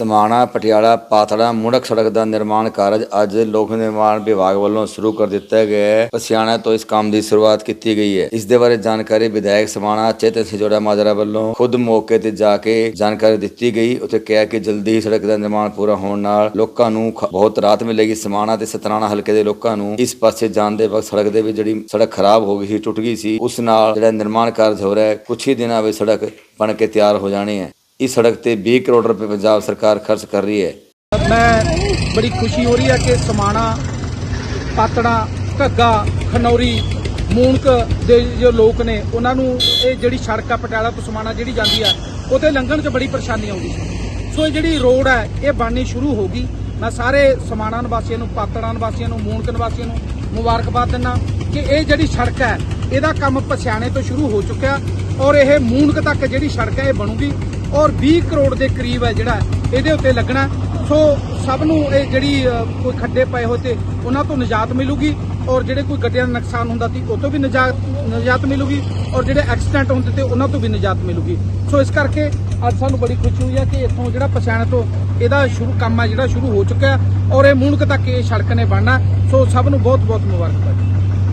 ਸਮਾਣਾ, ਪਟਿਆਲਾ ਪਾਤੜਾ ਮੁੜਕ ਸੜਕ ਦਾ ਨਿਰਮਾਣ ਕਾਰਜ ਅੱਜ ਲੋਕ ਨਿਰਮਾਣ ਵਿਭਾਗ ਵੱਲੋਂ ਸ਼ੁਰੂ ਕਰ ਦਿੱਤਾ ਗਿਆ ਹੈ। ਪਸਿਆਣਾ ਤੋਂ ਇਸ ਕੰਮ ਦੀ ਸ਼ੁਰੂਆਤ ਕੀਤੀ ਗਈ ਹੈ। ਇਸ ਦੇ ਬਾਰੇ ਜਾਣਕਾਰੀ ਵਿਧਾਇਕ ਸਮਾਣਾ ਚੇਤਨ ਸਿਜੋੜਾ ਮਾਜਰਾ ਵੱਲੋਂ ਖੁਦ ਮੌਕੇ ਤੇ ਜਾ ਕੇ ਜਾਣਕਾਰੀ ਦਿੱਤੀ ਗਈ। ਉੱਥੇ ਕਿਹਾ ਕਿ ਜਲਦੀ ਹੀ ਸੜਕ ਦਾ ਨਿਰਮਾਣ ਪੂਰਾ ਹੋਣ ਨਾਲ ਲੋਕਾਂ ਨੂੰ ਖ- ਬਹੁਤ ਰਾਹਤ ਮਿਲੇਗੀ। ਸਮਾਣਾ ਤੇ ਸਤਰਾਣਾ ਹਲਕੇ ਦੇ ਲੋਕਾਂ ਨੂੰ ਇਸ ਪਾਸੇ ਜਾਣ ਦੇ ਵਕਤ ਸੜਕ ਦੇ ਵਿੱਚ ਜਿਹੜੀ ਸੜਕ ਖਰਾਬ ਹੋ ਗਈ ਸੀ, ਟੁੱਟ ਗਈ ਸੀ, ਉਸ ਨਾਲ ਜਿਹੜਾ ਨਿਰਮਾਣ ਕਾਰਜ ਹੋ ਰਿਹਾ ਹੈ ਕੁਝ ਹੀ ਦਿਨਾਂ ਵਿੱਚ ਸੜਕ ਬਣ ਕੇ ਤਿਆਰ ਹੋ ਜਾਣੀ ਹੈ। ਇਸ ਸੜਕ ਤੇ 20 ਕਰੋੜ ਰੁਪਏ ਪੰਜਾਬ ਸਰਕਾਰ ਖਰਚ ਕਰ ਰਹੀ ਹੈ। ਮੈਂ ਬੜੀ ਖੁਸ਼ੀ ਹੋ ਰਹੀ ਹੈ ਕਿ ਸਮਾਣਾ, ਪਾਤੜਾ, ਘੱਗਾ, ਖਨੌਰੀ, ਮੂਨਕ ਦੇ ਜੋ ਲੋਕ ਨੇ, ਉਹਨਾਂ ਨੂੰ ਇਹ ਜਿਹੜੀ ਸੜਕ ਆ, ਪਟਿਆਲਾ ਤੋਂ ਸਮਾਣਾ ਜਿਹੜੀ ਜਾਂਦੀ ਆ ਉਹਤੇ ਲੰਘਣ 'ਚ ਬੜੀ ਪਰੇਸ਼ਾਨੀ ਆਉਂਦੀ ਸੀ। ਸੋ ਇਹ ਜਿਹੜੀ ਰੋਡ ਹੈ ਇਹ ਬਣਨੀ ਸ਼ੁਰੂ ਹੋ ਗਈ। ਮੈਂ ਸਾਰੇ ਸਮਾਣਾ ਨਿਵਾਸੀਆਂ ਨੂੰ, ਪਾਤੜਾ ਨਿਵਾਸੀਆਂ ਨੂੰ, ਮੂਨਕ ਨਿਵਾਸੀਆਂ ਨੂੰ ਮੁਬਾਰਕਬਾਦ ਦਿੰਦਾ ਕਿ ਇਹ ਜਿਹੜੀ ਸੜਕ ਹੈ ਇਹਦਾ ਕੰਮ ਪਸਿਆਣੇ ਤੋਂ ਸ਼ੁਰੂ ਹੋ ਚੁੱਕਿਆ ਔਰ ਇਹ ਮੂਨਕ ਤੱਕ ਜਿਹੜੀ ਸੜਕ ਹੈ ਇਹ ਬਣੂਗੀ। ਔਰ 20 ਕਰੋੜ ਦੇ ਕਰੀਬ ਹੈ ਜਿਹੜਾ ਇਹਦੇ ਉੱਤੇ ਲੱਗਣਾ। ਸੋ ਸਭ ਨੂੰ ਇਹ ਜਿਹੜੀ ਕੋਈ ਖੱਡੇ ਪਏ ਹੋਏ ਤੇ ਉਹਨਾਂ ਤੋਂ ਨਿਜਾਤ ਮਿਲੂਗੀ ਔਰ ਜਿਹੜੇ ਕੋਈ ਗੱਡੀਆਂ ਦਾ ਨੁਕਸਾਨ ਹੁੰਦਾ ਸੀ ਉਹ ਤੋਂ ਵੀ ਨਜਾਤ ਨਿਜਾਤ ਮਿਲੂਗੀ ਔਰ ਜਿਹੜੇ ਐਕਸੀਡੈਂਟ ਹੁੰਦੇ ਤੇ ਉਹਨਾਂ ਤੋਂ ਵੀ ਨਜਾਤ ਮਿਲੂਗੀ। ਸੋ ਇਸ ਕਰਕੇ ਅੱਜ ਸਾਨੂੰ ਬੜੀ ਖੁਸ਼ੀ ਹੋਈ ਹੈ ਕਿ ਇੱਥੋਂ ਜਿਹੜਾ ਪਛਾਣ ਤੋਂ ਇਹਦਾ ਸ਼ੁਰੂ ਕੰਮ ਹੈ ਜਿਹੜਾ ਸ਼ੁਰੂ ਹੋ ਚੁੱਕਿਆ ਔਰ ਇਹ ਮੂਨਕ ਤੱਕ ਇਹ ਸੜਕ ਨੇ ਬਣਨਾ। ਸੋ ਸਭ ਨੂੰ ਬਹੁਤ ਬਹੁਤ ਮੁਬਾਰਕਬਾਦ।